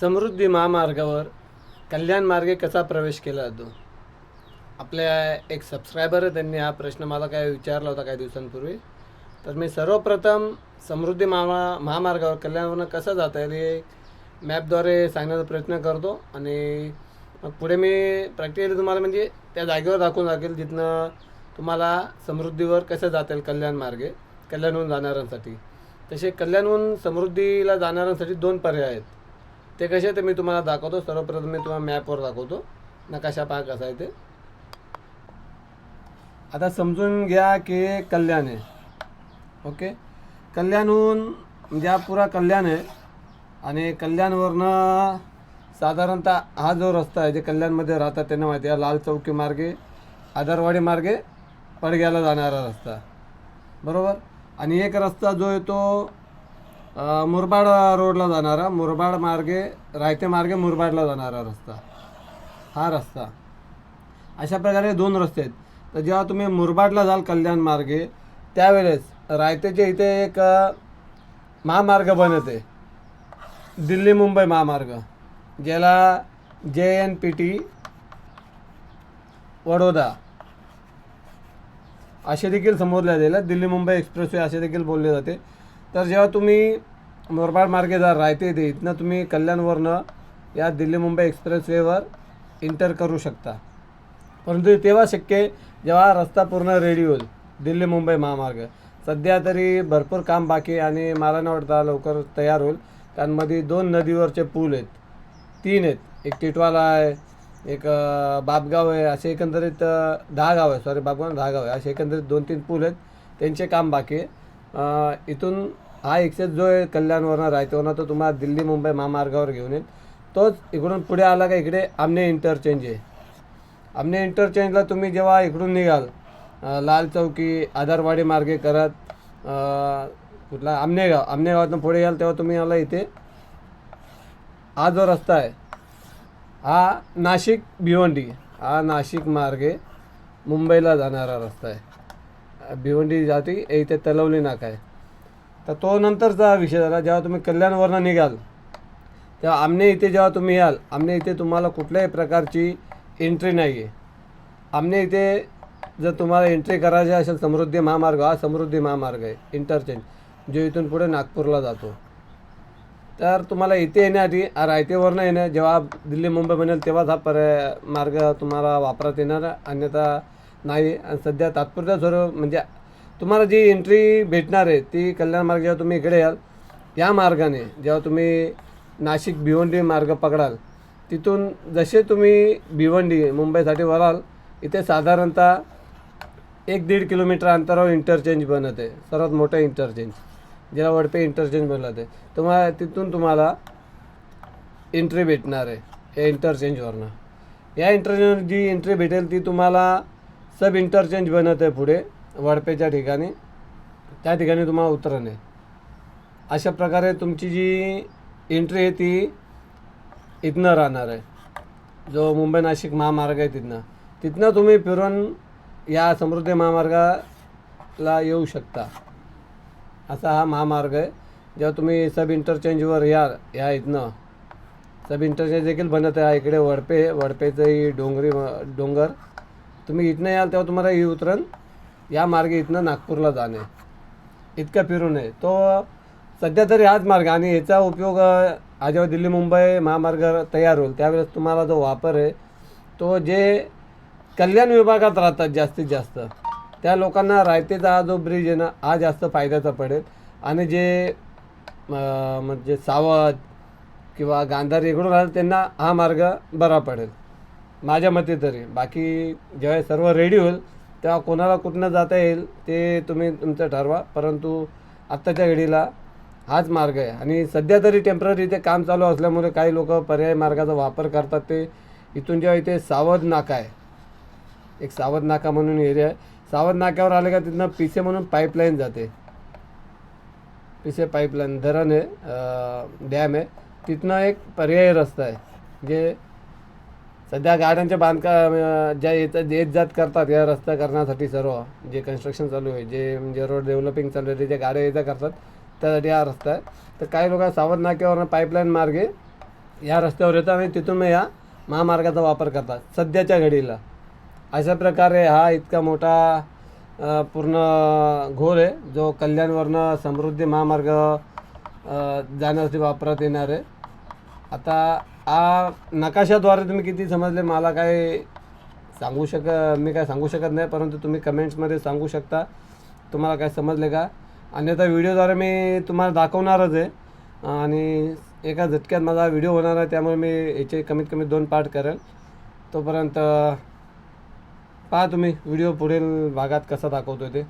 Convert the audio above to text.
समृद्धी महामार्गावर कल्याण मार्गे कसा प्रवेश केला जातो? आपल्या एक सबस्क्रायबर आहे त्यांनी हा प्रश्न मला काय विचारला होता काही दिवसांपूर्वी. तर मी सर्वप्रथम समृद्धी महा महामार्गावर कल्याणवरनं कसं जाता येईल हे मॅपद्वारे सांगण्याचा प्रयत्न करतो आणि मग पुढे मी प्रॅक्टिकली तुम्हाला म्हणजे त्या जागेवर दाखवून लागेल जिथनं तुम्हाला समृद्धीवर कसं जाता येईल कल्याण मार्गे कल्याणहून जाणाऱ्यांसाठी. तसे कल्याणहून समृद्धीला जाणाऱ्यांसाठी दोन पर्याय आहेत. ते कसे ते मी तुम्हाला दाखवतो. सर्वप्रथम मी तुम्हाला मॅपवर दाखवतो. नकाशा पहा कसा आहे ते आता समजून घ्या की कल्याण आहे. ओके? कल्याणहून म्हणजे हा पुरा कल्याण आहे. आणि कल्याणवरनं साधारणतः हा जो रस्ता आहे जे कल्याणमध्ये राहतात त्यांना माहिती आहे लाल चौकी मार्गे आदरवाडी मार्गे पडग्याला जाणारा रस्ता. बरोबर? आणि एक रस्ता जो आहे तो मुरबाड रोडला जाणारा मुरबाड मार्गे रायते मार्गे मुरबाडला जाणारा रस्ता. हा रस्ता. अशा प्रकारे दोन रस्ते आहेत. तर जेव्हा तुम्ही मुरबाडला जाल कल्याण मार्गे त्यावेळेस रायतेच्या इथे एक महामार्ग बनत. आहे दिल्ली मुंबई महामार्ग ज्याला जे एन पी टी वडोदा असे देखील संबोधल्या जाईल दिल्ली मुंबई एक्सप्रेसवे असे देखील बोलले जाते. तर जेव्हा तुम्ही मुरबाड मार्गे जर राहते इथे इथनं तुम्ही कल्याणवरनं या दिल्ली मुंबई एक्सप्रेसवेवर इंटर करू शकता. परंतु तेव्हा शक्य आहे जेव्हा रस्ता पूर्ण रेडी होईल दिल्ली मुंबई महामार्ग. सध्या तरी भरपूर काम बाकी आणि मला नाही वाटतं लवकर तयार होईल. कारण मध्ये दोन नदीवरचे पूल आहेत तीन आहेत. एक टिटवाला आहे एक बापगाव आहे असे एकंदरीत दहा गाव आहे सॉरी बापगाव दहा गाव आहे असे एकंदरीत दोन तीन पूल आहेत. त्यांचे काम बाकी आहे. इथून हा एक्सेस जो आहे कल्याणवरनं ना तो तुम्हाला दिल्ली मुंबई महामार्गावर घेऊन येईल. तोच इकडून पुढे आला का इकडे आमने इंटरचेंज आहे. आमने इंटरचेंजला तुम्ही जेव्हा इकडून निघाल लाल चौकी आधारवाडी मार्गे करत कुठला आमनेगाव आमनेगावातून पुढे याल तेव्हा तुम्ही आला इथे. हा जो रस्ता आहे हा नाशिक भिवंडी हा नाशिक मार्गे मुंबईला जाणारा रस्ता आहे. भिवंडी जाती इथे तलवली नाका आहे. तर तो नंतरचा विषय झाला जेव्हा तुम्ही कल्याणवरनं निघाल तेव्हा आमने इथे जेव्हा तुम्ही याल आमने इथे तुम्हाला कुठल्याही प्रकारची एंट्री नाही आहे आमने इथे जर तुम्हाला एंट्री करायची असेल समृद्धी महामार्ग हा समृद्धी महामार्ग आहे इंटरचेंज जो इथून पुढे नागपूरला जातो. तर तुम्हाला इथे येण्याआधी रायतेवरनं येणं जेव्हा दिल्ली मुंबई बनेल तेव्हाच हा पर्याय मार्ग तुम्हाला वापरात येणार अन्यथा नाही. आणि सध्या तात्पुरत्या स्वरूप म्हणजे तुम्हाला जी एंट्री भेटणार आहे ती कल्याण मार्ग जेव्हा तुम्ही इकडे याल या मार्गाने जेव्हा तुम्ही नाशिक भिवंडी मार्ग पकडाल तिथून जसे तुम्ही भिवंडी मुंबईसाठी वळाल इथे साधारणतः एक दीड किलोमीटर अंतरावर इंटरचेंज बनत आहे. सर्वात मोठं इंटरचेंज ज्याला वडपे इंटरचेंज बनलं ते तुम्हाला तिथून तुम्हाला एंट्री भेटणार आहे या इंटरचेंजवरनं या इंटरचेंज जी एंट्री भेटेल ती तुम्हाला सब इंटरचेंज बनत आहे पुढे. वडपेच्या ठिकाणी त्या ठिकाणी तुम्हाला उतरण आहे. अशा प्रकारे तुमची जी एंट्री आहे ती इथनं राहणार आहे. जो मुंबई नाशिक महामार्ग आहे तिथनं. तिथनं तुम्ही फिरून या समृद्धी महामार्गाला येऊ शकता. असा हा महामार्ग आहे. जेव्हा तुम्ही सब इंटरचेंजवर या या इथनं सब इंटरचेंज देखील बनत आहे. इकडे वडपे वडपेचंही डोंगरी डोंगर. तुम्ही इथनं याल तेव्हा तुम्हाला ही उतरण या मार्गे इथनं नागपूरला जाणे. इतकं फिरून आहे तो सध्या तरी हाच मार्ग आणि याचा उपयोग आज हा जेव्हा दिल्ली मुंबई महामार्ग तयार होईल त्यावेळेस तुम्हाला जो वापर आहे तो जे कल्याण विभागात राहतात जास्तीत जास्त त्या लोकांना रायतेचा हा जो ब्रिज आहे ना हा जास्त फायद्याचा पडेल. आणि जे म्हणजे सावध किंवा गांधारी इकडून राहतात त्यांना हा मार्ग बरा पडेल. माझ्या मते तरी. बाकी जेव्हा सर्व रेडी होईल तेव्हा कोणाला कुठनं जाता येईल ते तुम्ही तुमचं ठरवा. परंतु आत्ताच्या घडीला हाच मार्ग आहे. आणि सध्या तरी टेंपररी ते काम चालू असल्यामुळे काही लोक पर्याय मार्गाचा वापर करतात. ते इथून जेव्हा इथे सावध नाका आहे एक सावध नाका म्हणून एरिया आहे. सावध नाक्यावर आले का तिथनं पिसे म्हणून पाईपलाईन जाते. पिसे पाईपलाईन धरण आहे डॅम आहे. तिथनं एक पर्यायी रस्ता आहे जे सध्या गाड्यांच्या बांधकाम ज्या येत येत जात करतात या रस्ता करण्यासाठी सर्व जे कन्स्ट्रक्शन चालू आहे जे म्हणजे रोड डेव्हलपिंग चालू आहे ते ज्या गाड्या येत करतात त्यासाठी हा रस्ता आहे. तर काही लोक सावध नाक्यावरनं पाईपलाईन मार्गे या रस्त्यावर येतात आणि तिथून मग या महामार्गाचा वापर करतात सध्याच्या घडीला. अशा प्रकारे हा इतका मोठा पूर्ण घोर आहे जो कल्याणवरनं समृद्धी महामार्ग जाण्यासाठी वापरात येणार आहे. आता हा नकाशाद्वारे तुम्ही किती समजले? मला काय सांगू शक मी काय सांगू शकत नाही परंतु तुम्ही कमेंट्समध्ये सांगू शकता. तुम्हाला काय समजले का? अन्यथा व्हिडिओद्वारे मी तुम्हाला दाखवणारच आहे. आणि एका झटक्यात माझा व्हिडिओ होणार आहे त्यामुळे मी याचे कमीत कमी दोन पार्ट करेल. तोपर्यंत पहा तुम्ही व्हिडिओ पुढील भागात कसा दाखवतो ते.